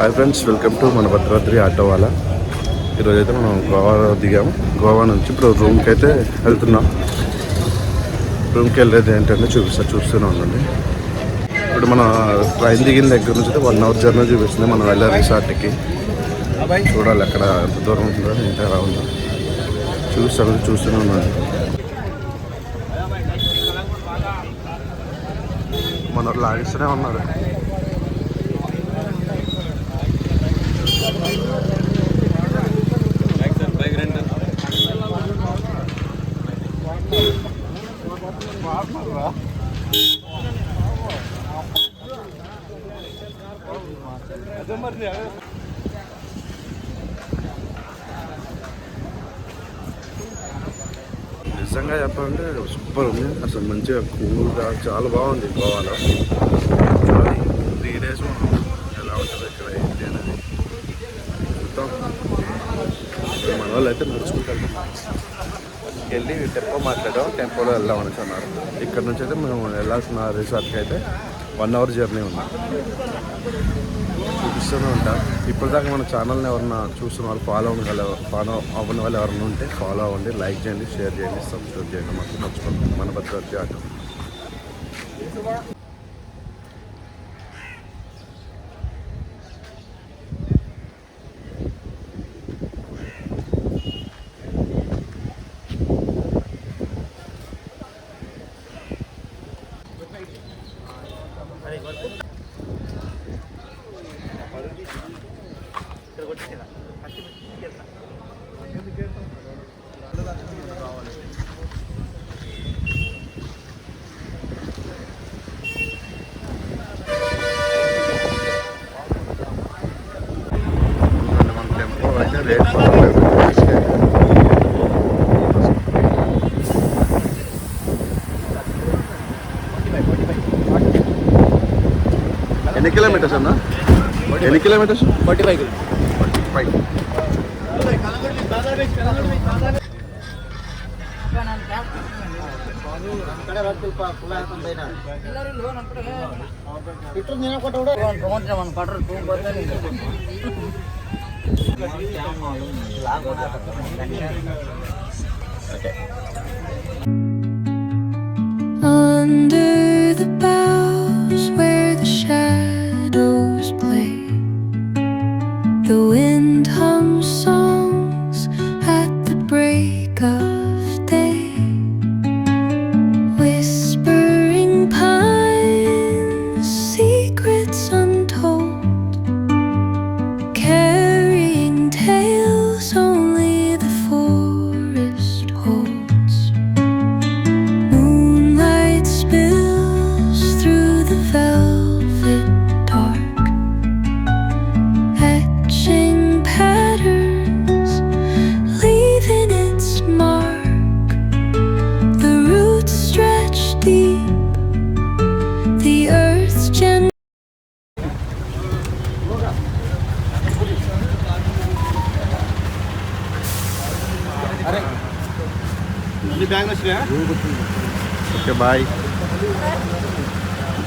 Hi friends welcome to మన Bhadradri auto వాళ్ళ ఈరోజు అయితే మనం గోవా దిగాము. గోవా నుంచి ఇప్పుడు రూమ్కి అయితే వెళ్తున్నాం. రూమ్కి వెళ్ళేది ఏంటంటే చూపిస్తా చూస్తూనే ఉండండి. ఇప్పుడు మన ట్రైన్ దిగిన దగ్గర నుంచి అయితే వన్ అవర్ జర్నీ చూపిస్తుంది. మనం వెళ్ళే రిసార్ట్కి. చూడాలి అక్కడ ఎంత దూరం ఉంటుందో ఎంత ఎలా ఉందో. చూస్తాను చూస్తూనే ఉన్నాను మన లాగిస్తూనే ఉన్నారు. నిజంగా చెప్పాలంటే సూపర్ ఉంది. అసలు మంచిగా కూల్గా చాలా బాగుంది గోవాలో త్రీ డేస్ ఎలా ఉంటుంది ఇక్కడ ఏంటి అనేది చూద్దాం ఇప్పుడు మన వాళ్ళు అయితే నడుచుకుంటారు. వెళ్ళి టెంపో మాట్లాడాం టెంపోలో వెళ్దాం అనుకున్నారు ఇక్కడ నుంచి అయితే మేము వెళ్ళాల్సిన రిసార్ట్కి అయితే వన్ అవర్ జర్నీ ఉంది. చూపిస్తూనే ఉంటా. ఇప్పటిదాకా మన ఛానల్ని ఎవరన్నా చూస్తున్న వాళ్ళు ఫాలో అవ్వగల ఫాలో అవ్వని వాళ్ళు ఎవరైనా ఉంటే ఫాలో అవ్వండి లైక్ చేయండి షేర్ చేయండి సబ్స్క్రైబ్ చేయండి. మాకు మర్చిపోండి మన భద్రాద్రి ఆటో. ಕಿಲೋಮೀಟರ್ಸ್ ಅಣ್ಣ? Any kilometres forty five five Under the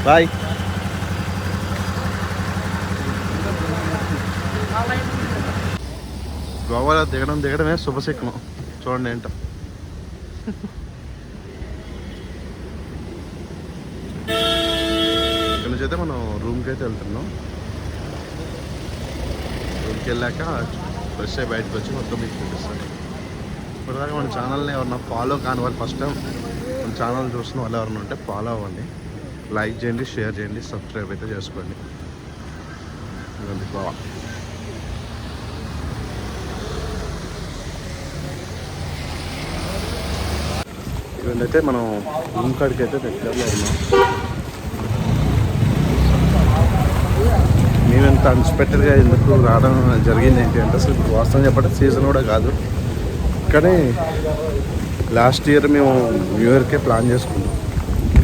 boy. గోవాలో దిగడం దిగడమే శుభశకునం. చూడండి ఏంట. ఇక్కడ నుంచి అయితే మనం రూమ్కి అయితే వెళ్తున్నాం. రూమ్కి వెళ్ళాక ఫ్రెష్ అయ్యి బయటకు వచ్చి మొత్తం మీకు చూపిస్తాను ఇప్పటిదాకా మన ఛానల్ని ఎవరన్నా ఫాలో కాని వాళ్ళు ఫస్ట్ టైం మన ఛానల్ చూస్తున్న వాళ్ళు ఎవరైనా ఉంటే ఫాలో అవ్వండి. లైక్ చేయండి షేర్ చేయండి సబ్స్క్రైబ్ అయితే చేసుకోండి. ఇదండి గోవా ఇవన్నీ అయితే మనం రూమ్ కాడికి అయితే దగ్గరలో ఉన్నాం మేము ఎంత అన్ఎక్స్పెక్టెడ్గా ఎందుకు రావడం జరిగింది ఏంటి అంటే అసలు వాస్తవం చెప్పడం సీజన్ కూడా కాదు. కానీ లాస్ట్ ఇయర్ మేము న్యూ ఇయర్కే ప్లాన్ చేసుకున్నాం.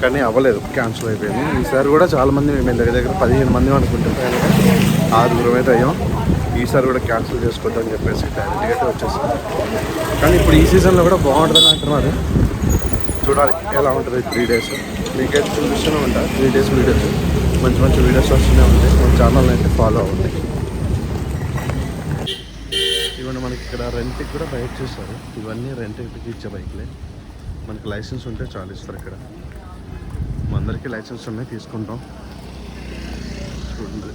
కానీ అవ్వలేదు క్యాన్సిల్ అయిపోయింది. ఈసారి కూడా చాలామంది మేము దగ్గర దగ్గర పదిహేను మంది అనుకుంటున్నాం ఆరుగురం అయితే అయ్యాం. ఈసారి కూడా క్యాన్సిల్ చేసుకోవద్దని చెప్పేసి డైరెక్ట్గా అయితే వచ్చేసాం. కానీ ఇప్పుడు ఈ సీజన్లో కూడా బాగుంటుందని అంటున్నారు. చూడాలి ఎలా ఉంటుంది త్రీ డేస్ మీకైతే చూపిస్తూనే ఉంటా. త్రీ డేస్ వీడియోస్ మంచి మంచి వీడియోస్ వస్తూనే ఉంటాయి. మన ఛానల్ అయితే ఫాలో అవ్వండి. ఇవన్నీ మనకి ఇక్కడ రెంట్కి కూడా బైక్ చేస్తారు ఇవన్నీ రెంట్కి ఇచ్చే బైక్లే మనకి లైసెన్స్ ఉంటే చాలు ఇస్తారు ఇక్కడ. అందరికీ లైసెన్స్ ఉన్నాయి తీసుకుంటాం. చూడండి.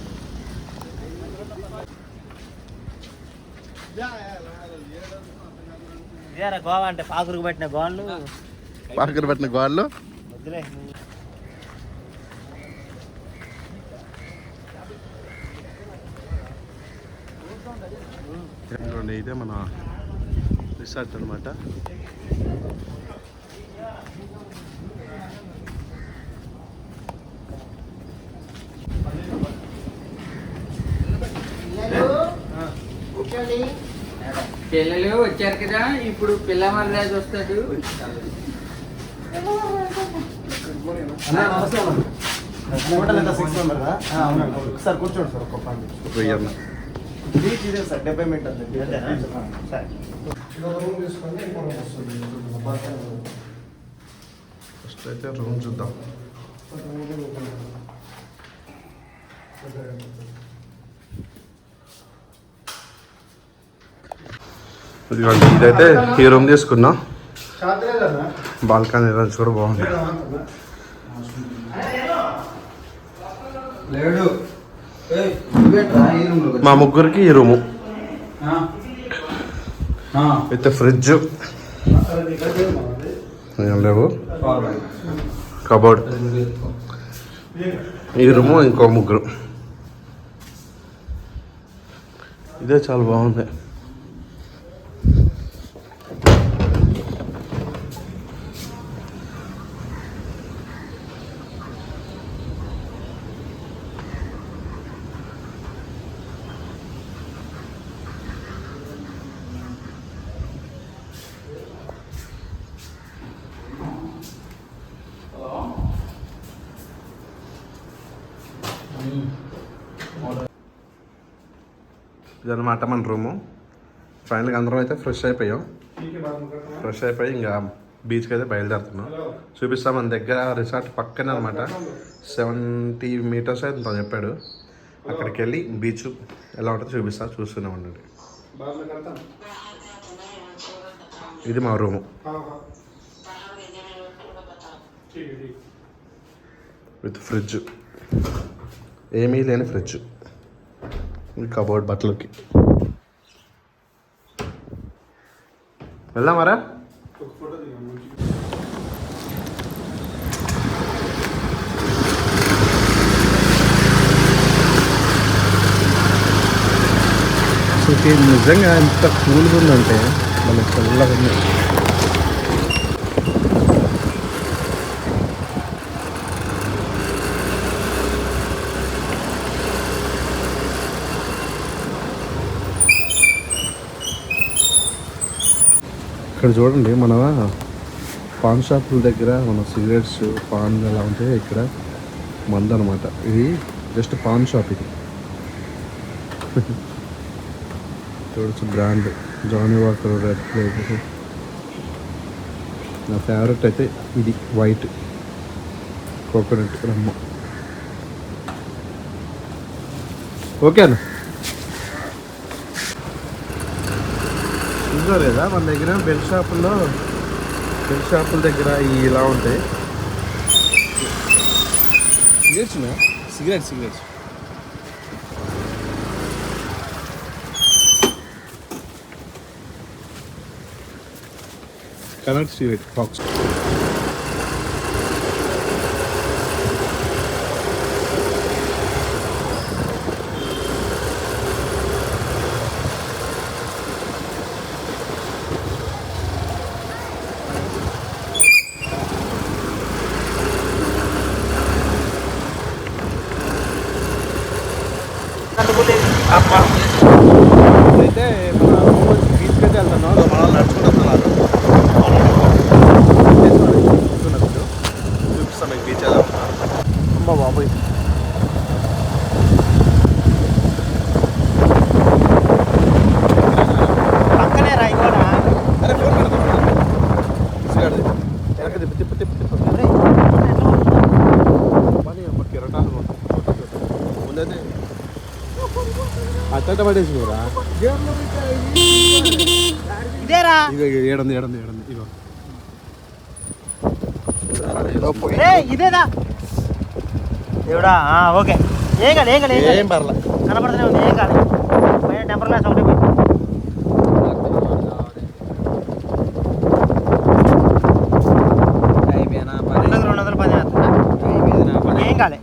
గోవా అంటే? పాకురుకు పెట్టిన గోళ్ళు పాకర పెట్టిన ఇదే మన రిసార్ట్ అనమాట పిల్లలు వచ్చారు కదా ఇప్పుడు పిల్ల మర్రాజు వస్తాడు. హోటల్ ఎంత? సిక్స్ మెంబర్ అవునండి. సార్ కూర్చోండి సార్ ఒక్క పని. వెయ్యన్న బీచ్ ఇదే సార్ డెబ్బై మీటర్లు సరే. ఫస్ట్ అయితే రూమ్ చూద్దాం. ఇదిగోండి ఇదైతే ఈ రూమ్ తీసుకున్నాం. బాల్కనీ రంచ్ కూడా బాగుంది. మా ముగ్గురికి ఈ రూము. With fridge. ఏం లేవు. కబోర్డ్. ఈ రూము ఇంకో ముగ్గురు. ఇదే చాలా బాగుంది. ఇదన్నమాట మన రూము. ఫైనల్గా అందరం అయితే ఫ్రెష్ అయిపోయాం. ఫ్రెష్ అయిపోయి ఇంకా బీచ్కి అయితే బయలుదేరుతున్నాం. చూపిస్తాం మన దగ్గర రిసార్ట్ పక్కనే అనమాట సెవెంటీ మీటర్స్ అయితే తను చెప్పాడు. అక్కడికి వెళ్ళి బీచ్ ఎలా ఉంటుందో చూపిస్తా చూస్తూనే ఉండండి. ఇది మా రూము. విత్ ఫ్రిడ్జ్ ఏమీ లేని ఫ్రిడ్జ్. కబోర్డ్ బట్టలకి. వెళ్దామారా అసలు నిజంగా ఎంత కూల్గా ఉందంటే మనకి చల్లగా ఉంది ఇక్కడ చూడండి మన పాన్ షాపుల దగ్గర మన సిగరెట్స్ పాన్ ఎలా ఉంటాయి ఇక్కడ మందు అనమాట ఇది జస్ట్ పాన్ షాప్ ఇది. చూడొచ్చు brand Johnnie Walker red plate నా ఫేవరెట్ అయితే ఇది వైట్ కోకోనట్ రమ్మ ఓకే అన్న. లేదా మన దగ్గర బెల్ షాపుల్లో బెల్ షాపుల దగ్గర ఇలా ఉంటాయి. Cigarettes cigarette cigarettes connect cigarette box అయితే మన బీచ్కి అయితే వెళ్తున్నాం మనం నడుచుకుంటున్నారు చూపిస్తాం మీకు బీచ్ ఎలా అమ్మ బాబోయ్ పక్కనే రా ఇంకోనా అరే ఫోన్ పెడతాం తీసుకెళ్ళి వెనక తిప్పి తిప్పి తిప్పి తిప్పి పని అమ్మ కిరటాలు ముందైతే అచ్చట పడేసి కూడా ఇదేరా ఇక ఇక ఏడంది ఏడంది ఏడంది ఇగో ఏదో పోయి ఏ ఇదేదా దేవుడా ఆ, ఓకే ఏం కాదు ఏం కాదు ఏం కాదు ఏం పర్లే కనపడుతూనే ఉంది ఏం కాదు పైన టెంపర్ గ్లాస్ ఒకటి పోయి అయిపోయినా రెండు వందలు రెండు వందలు పది వస్తుందా? ఏం కాలే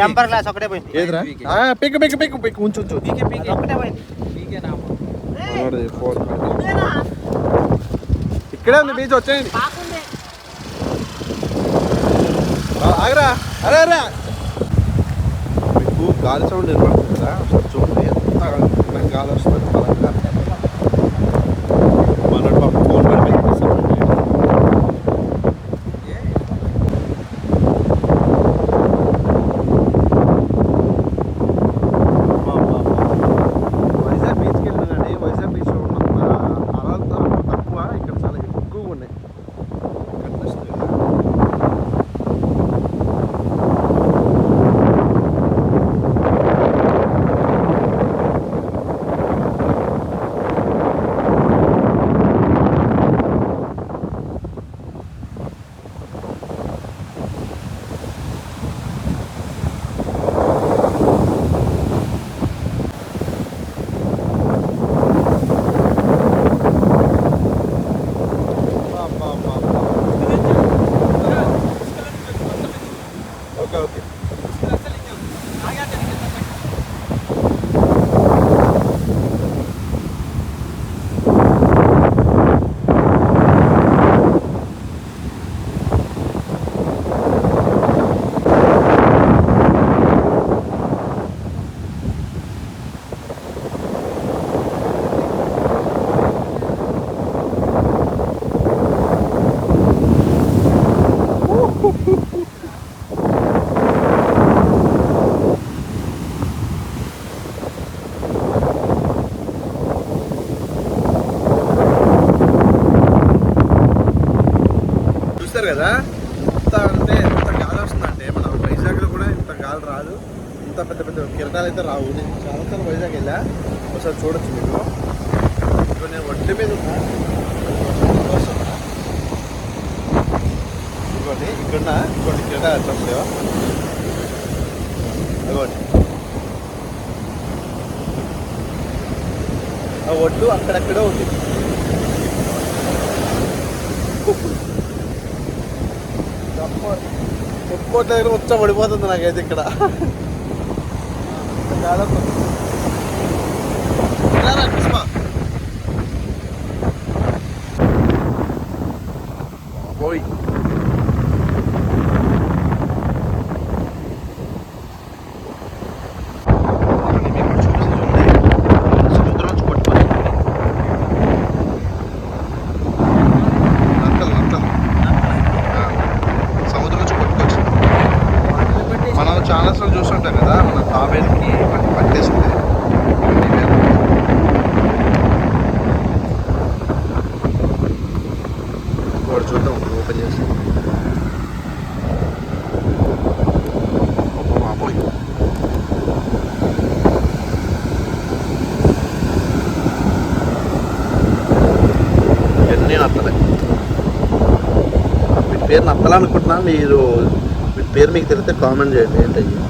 టెంపర్ గ్లాస్ ఒకటే పోయింది. ఏదిరా? Pick pick. పిక్ పిక్ ఉంచు ఉంచు. అది ఒకటే పోయింది. ఫోన్ ఇక్కడే ఉంది బీచ్ వచ్చేయండి. ఆగరా. అరే అరే. మీకు గాలి సౌండ్ వినపడుతుంది చూడండి ఎంత గాలి వస్తుంది? చూస్తారు కదా? ఇంత అంటే ఇంత గాలి వస్తుందంటే మన వైజాగ్లో కూడా ఇంత గాలి రాదు. ఇంత పెద్ద పెద్ద కిరణాలు అయితే రావు. నేను చాలాసార్లు వైజాగ్ వెళ్ళా. ఒకసారి చూడొచ్చు మీకు. ఇప్పుడు నేను ఒంటి మీద ఉన్నా ఇదిగోండి ఇక్కడ ఇంకోటి కిరణాలు ఎట్లా వస్తాయో. ఆ ఒడ్డు అక్కడక్కడే ఉంది. చెప్పుకోవట్లేదు దగ్గర వచ్చా పడిపోతుంది నాకైతే ఇక్కడ చాలా కొత్త. ఇవన్నీ నత్తలే మీ పేరు నత్తలనుకుంటున్నా మీరు మీ పేరు మీకు తెలిస్తే కామెంట్ చేయండి ఏంటయ్యా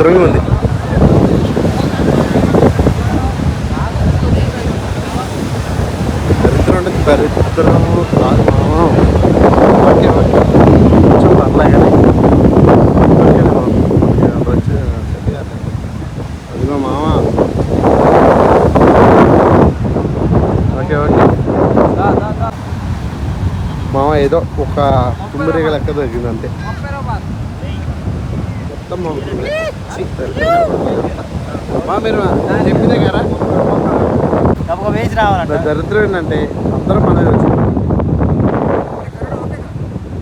దరిద్రంగా ఉంది. దరిద్రం అంటే దరిద్రం కాదు మామ. Okay okay. కొంచెం పర్లే కానీ మామ. అదిగో మామ. Okay okay. మామ ఏదో ఒక తుమ్మిరిగ లెక్క తగ్గింది మొత్తం మా మా మీరు చెప్పిన కదా? ఒక వేసి రావాలంట. దరిద్రం ఏంటంటే అందరూ మన వచ్చి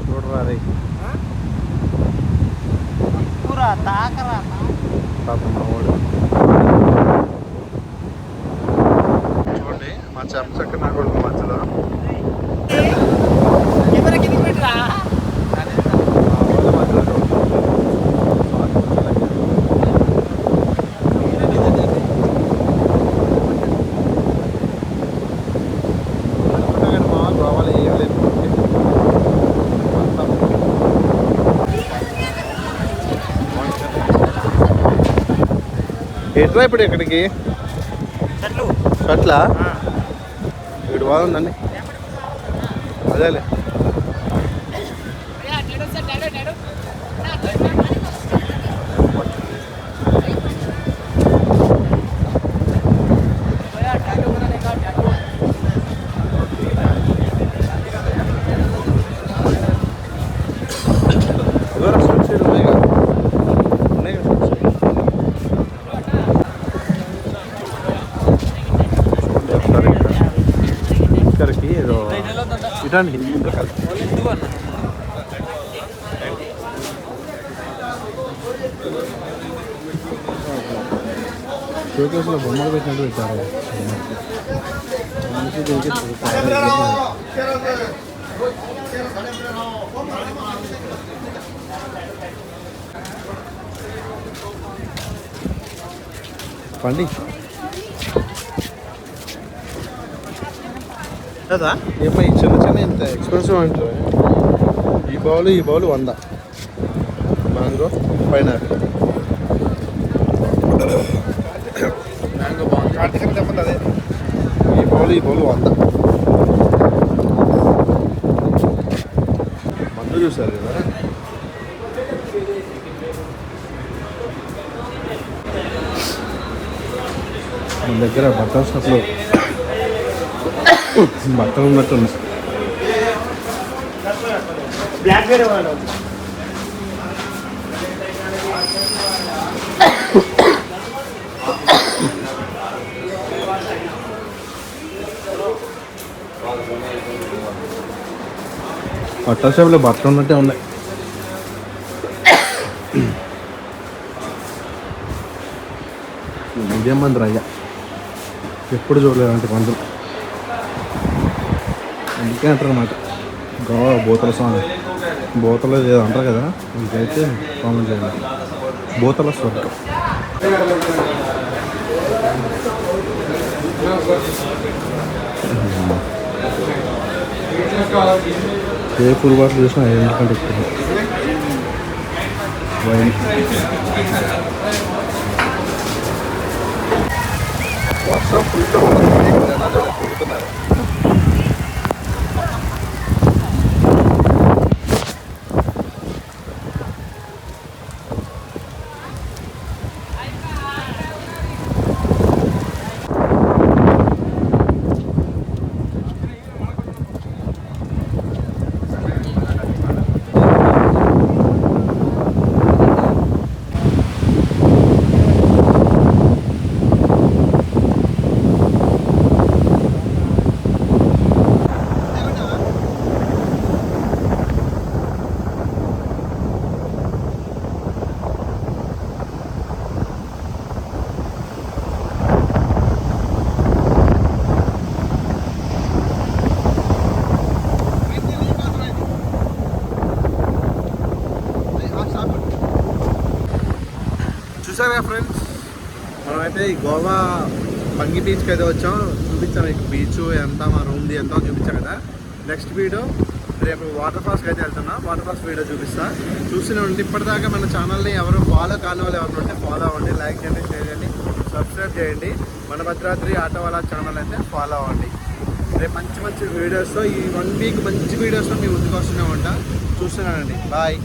చూడరా రే కూర తాకరా పాపం మా వాడు చూడండి మా చెంచక్క నా కొడుకు మధ్యలో మా వాళ్ళ మధ్యలో అనుకున్నా కానీ మా గోవాలో ఏం లేదు ఎట్రా ఇప్పుడు ఇక్కడికి? అట్లా ఇక్కడ బాగుందండి. అదేలే. ఇటండి షోకేస్లో బొమ్మలు పెట్టినట్టు పెట్టారు అందుకే దీనికి పండి కదా? ఏమో ఈ చిన్న చిన్న ఇంత ఎక్స్పెన్సివ్ అంటారు ఈ బౌల్ ఈ బౌల్ వంద. Mango pineapple. మ్యాంగో బాగుంది. కార్తీక చెప్పండి అదే. ఈ బౌల్ ఈ బౌల్ వంద. మందు చూసారు కదా? మన దగ్గర బట్టల షాప్లో బట్టలు ఉన్నట్టు ఉంది బ్లాక్ వేరే వాడు బట్టల షాప్లో బట్టలు ఉన్నట్టే ఉన్నాయి ఇదేం మంది అయ్యా. ఎప్పుడు చూడలేదు అంటే మందులు. అందుకే అంటారు అనమాట గోవా బోతల స్వామి. బోతల ఏదో అంటారు కదా ఇంకైతే కామెంట్ చేయండి బోతల స్వర్గం. ఏ ఫుల్ బాటిల్ చూసినా ఎందుకంటే ఎక్కువ. వైన్. వర్షం చూసారు కదా ఫ్రెండ్స్ మనమైతే ఈ గోవా పంగి బీచ్కి అయితే వచ్చాం. చూపించాం మీకు బీచ్ ఎంత మా రూమ్ది ఎంత చూపించాం కదా. నెక్స్ట్ వీడియో రేపు వాటర్ ఫాల్స్కి అయితే వెళ్తున్నా. వాటర్ ఫాల్స్ వీడియో చూపిస్తా. చూసిన ఉంటే ఇప్పటిదాకా మన ఛానల్ని ఎవరు ఫాలో కాని వాళ్ళు ఎవరు ఉంటే ఫాలో అవ్వండి లైక్ చేయండి షేర్ చేయండి సబ్స్క్రైబ్ చేయండి. మన భద్రాద్రి ఆటో వాళ్ళ ఛానల్ అయితే ఫాలో అవ్వండి. రేపు మంచి మంచి వీడియోస్తో ఈ వన్ వీక్ మంచి వీడియోస్తో మీ ముందుకు వస్తూనే ఉంటా చూస్తున్నానండి. బాయ్